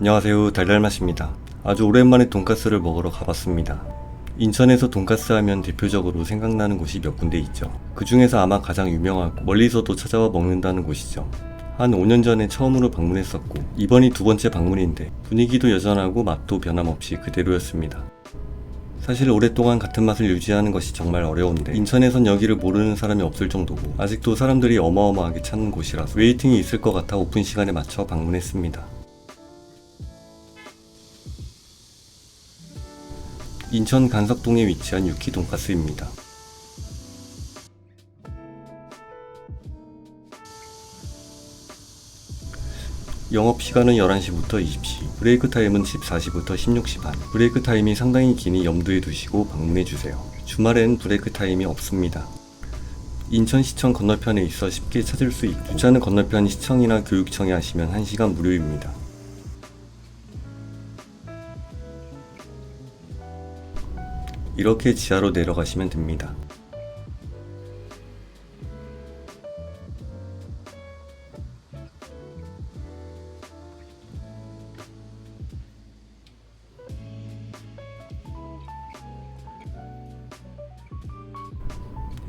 안녕하세요. 달달맛입니다. 아주 오랜만에 돈가스를 먹으러 가봤습니다. 인천에서 돈가스 하면 대표적으로 생각나는 곳이 몇 군데 있죠. 그 중에서 아마 가장 유명하고 멀리서도 찾아와 먹는다는 곳이죠. 한 5년 전에 처음으로 방문했었고 이번이 두 번째 방문인데 분위기도 여전하고 맛도 변함없이 그대로였습니다. 사실 오랫동안 같은 맛을 유지하는 것이 정말 어려운데 인천에선 여기를 모르는 사람이 없을 정도고 아직도 사람들이 어마어마하게 찾는 곳이라서 웨이팅이 있을 것 같아 오픈 시간에 맞춰 방문했습니다 인천 간석동에 위치한 유키 돈가스입니다. 영업 시간은 11시부터 20시, 브레이크 타임은 14시부터 16시 반. 브레이크 타임이 상당히 기니 염두에 두시고 방문해 주세요. 주말엔 브레이크 타임이 없습니다. 인천시청 건너편에 있어 쉽게 찾을 수 있고 주차는 건너편 시청이나 교육청에 하시면 1시간 무료입니다. 이렇게 지하로 내려가시면 됩니다.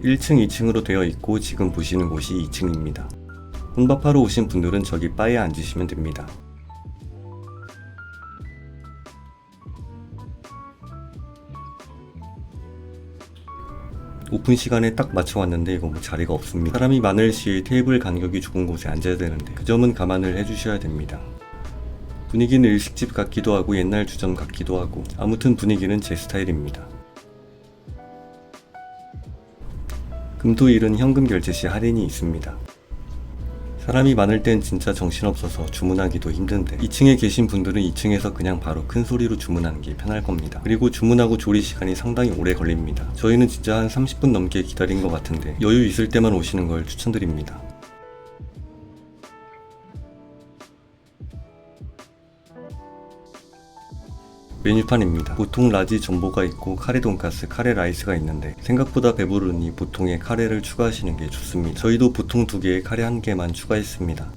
(1층) (2층으로) 되어 있고 지금 보시는 곳이 (2층입니다) 혼밥하러 오신 분들은 저기 바에 앉으시면 됩니다. 오픈 시간에 딱 맞춰 왔는데 이거 뭐 자리가 없습니다. 사람이 많을 시 테이블 간격이 좁은 곳에 앉아야 되는데 그 점은 감안을 해주셔야 됩니다. 분위기는 일식집 같기도 하고 옛날 주점 같기도 하고 아무튼 분위기는 제 스타일입니다. 금토일은 현금 결제 시 할인이 있습니다. 사람이 많을 땐 진짜 정신없어서 주문하기도 힘든데 2층에 계신 분들은 2층에서 그냥 바로 큰 소리로 주문하는 게 편할 겁니다. 그리고 주문하고 조리 시간이 상당히 오래 걸립니다. 저희는 진짜 한 30분 넘게 기다린 것 같은데 여유 있을 때만 오시는 걸 추천드립니다. 메뉴판입니다. 보통 라지 전보가 있고 카레 돈가스, 카레 라이스가 있는데 생각보다 배부르니 보통에 카레를 추가하시는 게 좋습니다. 저희도 보통 두 개에 카레 한 개만 추가했습니다.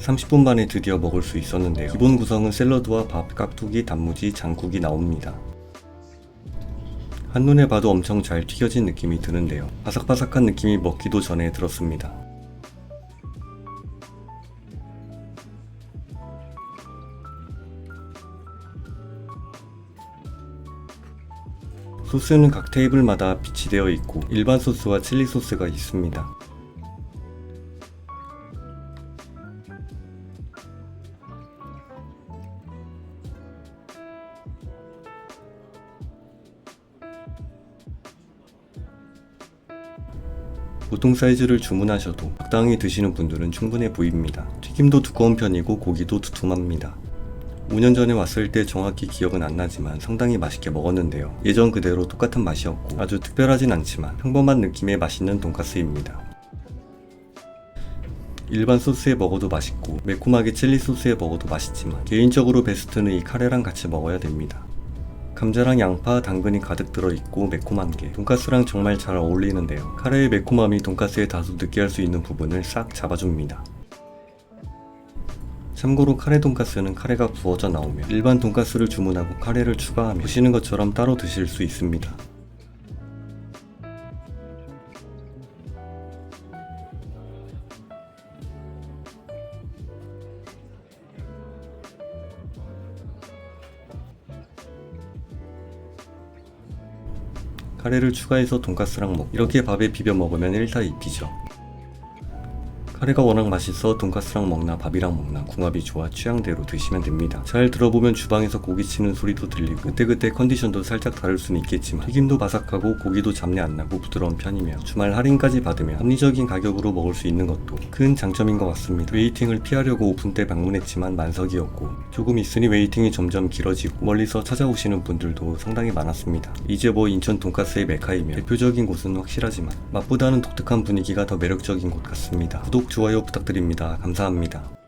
(30분) 만에 드디어 먹을 수 있었는데요 기본 구성은 샐러드와 밥, 깍두기, 단무지, 장국이 나옵니다 한눈에 봐도 엄청 잘 튀겨진 느낌이 드는데요. 바삭바삭한 느낌이 먹기도 전에 들었습니다. 소스는 각 테이블마다 비치되어 있고 일반 소스와 칠리 소스가 있습니다. 보통 사이즈를 주문하셔도 적당히 드시는 분들은 충분해 보입니다. 튀김도 두꺼운 편이고 고기도 두툼합니다. 5년 전에 왔을 때 정확히 기억은 안 나지만 상당히 맛있게 먹었는데요. 예전 그대로 똑같은 맛이었고 아주 특별하진 않지만 평범한 느낌의 맛있는 돈가스입니다. 일반 소스에 먹어도 맛있고 매콤하게 칠리 소스에 먹어도 맛있지만 개인적으로 베스트는 이 카레랑 같이 먹어야 됩니다. 감자랑 양파, 당근이 가득 들어있고 매콤한 게 돈가스랑 정말 잘 어울리는데요. 카레의 매콤함이 돈가스에 다소 느끼할 수 있는 부분을 싹 잡아줍니다. 참고로 카레 돈가스는 카레가 부어져 나오면 일반 돈가스를 주문하고 카레를 추가하면 보시는 것처럼 따로 드실 수 있습니다. 카레를 추가해서 돈가스랑 먹고 이렇게 밥에 비벼 먹으면 1타 2피죠. 카레가 워낙 맛있어 돈가스랑 먹나 밥이랑 먹나 궁합이 좋아 취향대로 드시면 됩니다. 잘 들어보면 주방에서 고기 치는 소리도 들리고 그때그때 컨디션도 살짝 다를 수는 있겠지만 튀김도 바삭하고 고기도 잡내 안 나고 부드러운 편이며 주말 할인까지 받으면 합리적인 가격으로 먹을 수 있는 것도 큰 장점인 것 같습니다. 웨이팅을 피하려고 오픈 때 방문했지만 만석이었고 조금 있으니 웨이팅이 점점 길어지고 멀리서 찾아오시는 분들도 상당히 많았습니다. 이제 뭐 인천 돈가스의 메카이며 대표적인 곳은 확실하지만 맛보다는 독특한 분위기가 더 매력적인 곳 같습니다. 구독, 좋아요 부탁드립니다. 감사합니다.